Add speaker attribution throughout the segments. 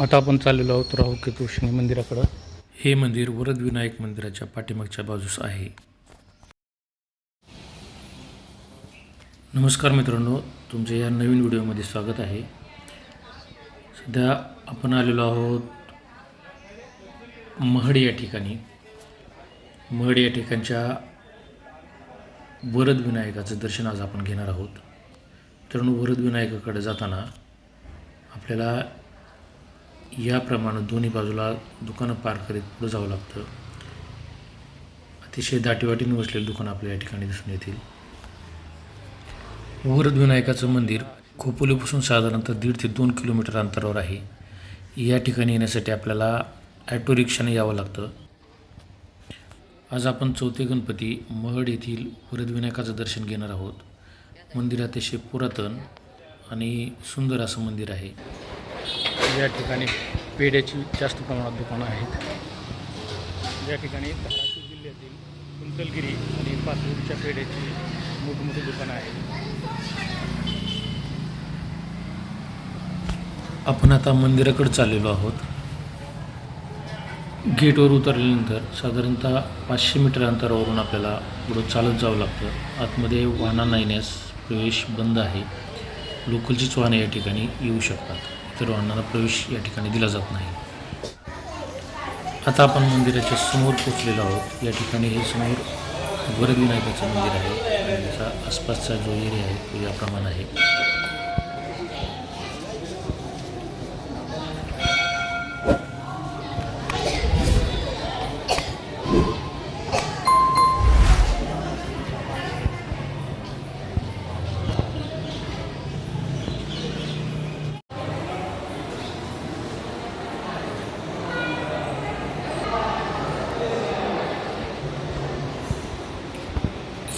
Speaker 1: आता आपण चाललेलो आहोत राहू केतू शनी मंदिराकडं.
Speaker 2: हे मंदिर वरदविनायक मंदिराच्या पाठीमागच्या बाजूस आहे. नमस्कार मित्रांनो तुमचे या नवीन व्हिडिओमध्ये स्वागत आहे. सध्या आपण आलेलो आहोत महड या ठिकाणी. महड या ठिकाणच्या वरद विनायकाचं दर्शन आज आपण घेणार आहोत. मित्रांनो वरद विनायकाकडे जाताना आपल्याला याप्रमाणे दोन्ही बाजूला दुकानं पार करीत पुढं जावं लागतं. अतिशय दाटीवाटीने बसलेली दुकानं आपल्या या ठिकाणी दिसून येतील. वरद विनायकाचं मंदिर खोपोलीपासून साधारणतः दीड ते दोन किलोमीटर अंतरावर आहे. या ठिकाणी येण्यासाठी आपल्याला ॲटो रिक्षाने यावं लागतं. आज आपण चौथे गणपती महड येथील वरदविनायकाचं दर्शन घेणार आहोत. मंदिर अतिशय पुरातन आणि सुंदर असं मंदिर आहे.
Speaker 1: या ठिकाणी पेढ्याची जास्त प्रमाणात दुकानं आहेत. या ठिकाणी धाराशिव जिल्ह्यातील कुंतलगिरी आणि पाचोरीच्या पेढ्याची मोठमोठी दुकानं आहेत.
Speaker 2: आपण आता मंदिराकडे चाललेलो आहोत. गेटवर उतरल्यानंतर साधारणतः पाचशे मीटर अंतरावरून आपल्याला पुढं चालत जावं लागतं. आतमध्ये वाहनांना येण्यास प्रवेश बंद आहे. लोकलचीच वाहने या ठिकाणी येऊ शकतात. इतर प्रवेश या ठिकाणी दिला जात नाही. आता आपण मंदिराच्या समोर पोचलेलो आहोत. या ठिकाणी हे समोर वरविनायकाचं मंदिर आहे. त्याचा आसपासचा जो एरिया आहे तो याप्रमाणे आहे.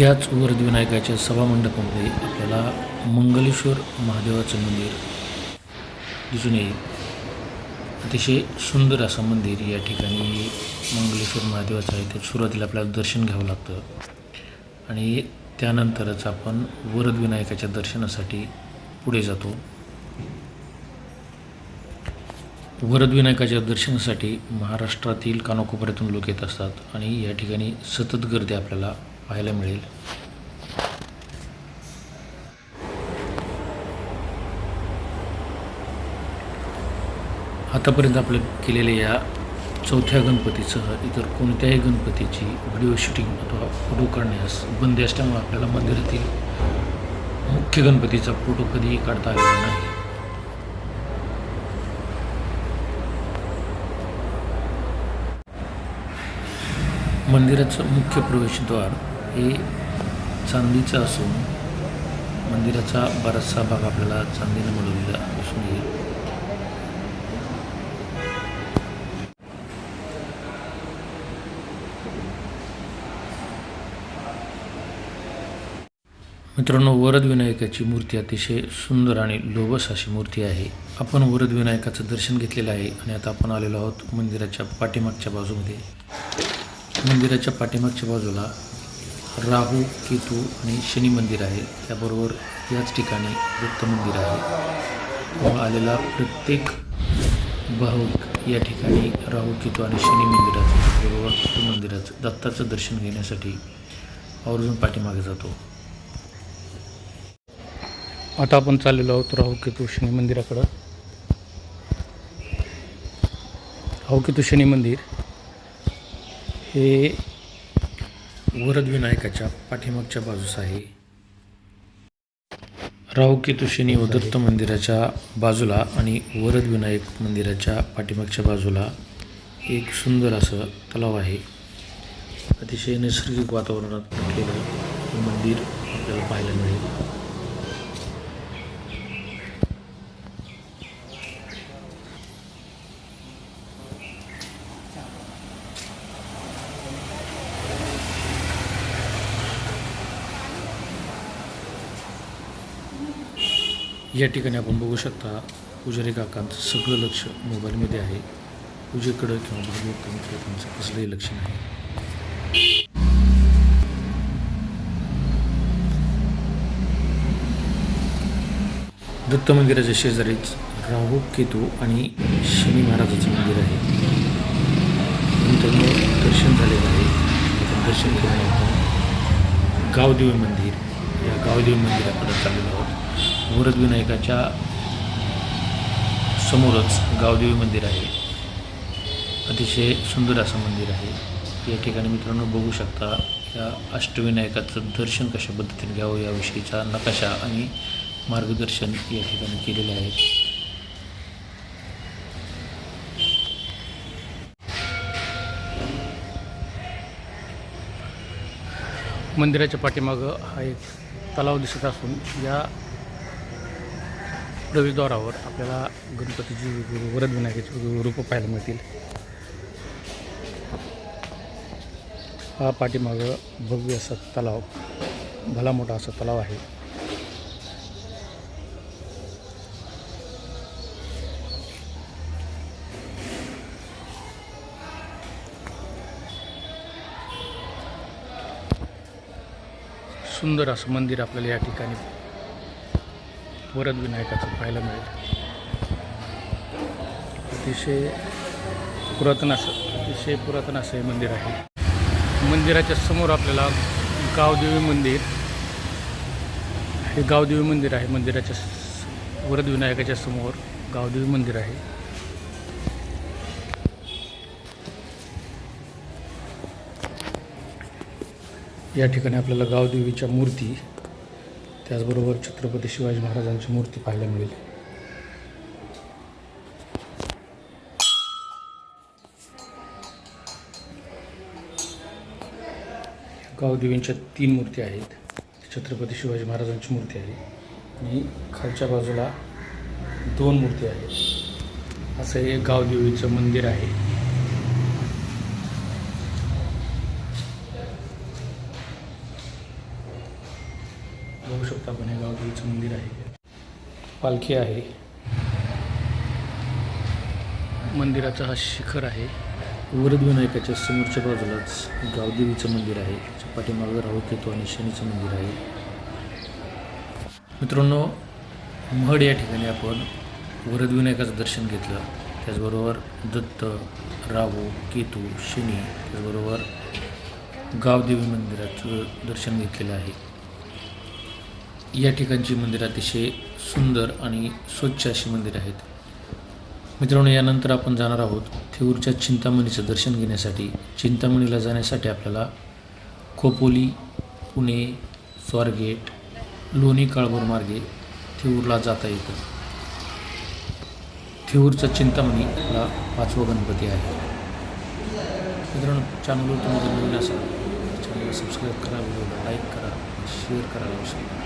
Speaker 2: याच वरदविनायकाच्या सभामंडपामध्ये आपल्याला मंगलेश्वर महादेवाचं मंदिर दिसून येईल. अतिशय सुंदर असं मंदिर या ठिकाणी मंगलेश्वर महादेवाचं आहे. ते सुरुवातीला आपल्याला दर्शन घ्यावं लागतं. आणि त्यानंतरच आपण वरदविनायकाच्या दर्शनासाठी पुढे जातो. वरदविनायकाच्या दर्शनासाठी महाराष्ट्रातील कानाकोपऱ्यातून लोक येत असतात आणि या ठिकाणी सतत गर्दी आपल्याला पाहायला मिळेल. आतापर्यंत आपलं केलेल्या या चौथ्या गणपतीसह इतर कोणत्याही गणपतीची व्हिडिओ शूटिंग अथवा फोटो काढण्यास बंदी असल्यामुळे आपल्याला मंदिरातील मुख्य गणपतीचा फोटो कधीही काढता आलेला नाही. मंदिराचं मुख्य प्रवेशद्वार हे चांदीचं असून मंदिराचा बराचसा भाग आपल्याला चांदीने मिळवलेला दिसून येईल. मित्रांनो वरद विनायकाची मूर्ती अतिशय सुंदर आणि लोबस अशी मूर्ती आहे. आपण वरद विनायकाचं दर्शन घेतलेलं आहे आणि आता आपण आलेलो आहोत मंदिराच्या पाठीमागच्या बाजूमध्ये. मंदिराच्या पाठीमागच्या बाजूला राहू केतू आणि शनी मंदिर आहे. त्याबरोबर याच ठिकाणी दत्त मंदिर आहे. व आलेला प्रत्येक भाविक या ठिकाणी राहू केतू आणि शनी मंदिराचं त्याबरोबर दत्त मंदिराचं दत्ताचं दर्शन घेण्यासाठी आवर्जून पाठीमागे जातो.
Speaker 1: आता आपण चाललेलो आहोत राहू केतू शनी मंदिराकडं. राहू केतू शनी मंदिर हे
Speaker 2: वरद विनायकाच्या पाठीमागच्या बाजूस आहे. राहू केतुशिनी शनी व दत्त मंदिराच्या बाजूला आणि वरद विनायक मंदिराच्या पाठीमागच्या बाजूला एक सुंदर असं तलाव आहे. अतिशय नैसर्गिक वातावरणात असलेलं हे मंदिर आपल्याला पाहायला मिळेल. या ठिकाणी आपण बघू शकता पुजारी काकांचं सगळं लक्ष मोबाईलमध्ये आहे. पूजेकडं किंवा भागवतांकडे त्यांचं कसलंही लक्ष नाही. दत्त मंदिराच्या शेजारीच राहू केतू आणि शनी महाराजाचं मंदिर आहे. मित्रांनो दर्शन झालेलं आहे. दर्शन केल्यानंतर गावदेवी मंदिर या गावदेवी मंदिराकडे चाललेलो आहोत. वरदविनायकाच्या समोरच गावदेवी मंदिर आहे. अतिशय सुंदर असं मंदिर आहे. या ठिकाणी मित्रांनो बघू शकता या अष्टविनायकाचं दर्शन कशा पद्धतीने घ्यावं याविषयीचा नकाशा आणि मार्गदर्शन या ठिकाणी केलेलं आहे.
Speaker 1: मंदिराच्या पाठीमागं हा एक तलाव दिसत असून या प्रवेशद्वारावर आपल्याला गणपतीची वेगवेगळी वरद विनायकाची वेगवेगळी रूपं पाहायला मिळतील. हा पाठीमागं भव्य असा तलाव भला मोठा असा तलाव आहे. सुंदर असं मंदिर आपल्याला या ठिकाणी वरद विनायकाचं पाहायला मिळेल. अतिशय पुरातन असं अतिशय पुरातन असं हे मंदिर आहे. मंदिराच्या समोर आपल्याला गावदेवी मंदिर हे गावदेवी मंदिर आहे. मंदिराच्या वरद विनायकाच्या समोर गावदेवी मंदिर आहे. या ठिकाणी आपल्याला गावदेवीच्या मूर्ती त्याचबरोबर छत्रपती शिवाजी महाराजांची मूर्ती पाहायला मिळेल. गावदेवींच्या तीन मूर्ती आहेत. छत्रपती शिवाजी महाराजांची मूर्ती आहे. आणि खालच्या बाजूला दोन मूर्ती आहेत. असं हे गावदेवीचं मंदिर आहे बघू शकता आपण मंदिर आहे. पालखी आहे. मंदिराचा हा शिखर आहे.
Speaker 2: वरदविनायकाच्या समोरच्या बाजूलाच गावदेवीचं मंदिर आहे. पाठीमागं राहू केतू आणि शनीचं मंदिर आहे. मित्रांनो महड या ठिकाणी आपण वरदविनायकाचं दर्शन घेतलं. त्याचबरोबर दत्त राहू केतू शनी त्याचबरोबर गावदेवी मंदिराचं दर्शन घेतलेलं आहे. या ठिकाणची मंदिरं अतिशय सुंदर आणि स्वच्छ अशी मंदिरं आहेत. मित्रांनो यानंतर आपण जाणार आहोत थेऊरच्या चिंतामणीचं दर्शन घेण्यासाठी. चिंतामणीला जाण्यासाठी आपल्याला खोपोली पुणे स्वारगेट लोणी काळभोर मार्गे थेऊरला जाता येतं. थेऊरचा चिंतामणी हा पाचवा गणपती आहे. मित्रांनो चॅनलवर तुम्ही जर नवीन असाल चॅनलला सबस्क्राईब करा व्हिडिओला लाईक करा शेअर करायला विसरू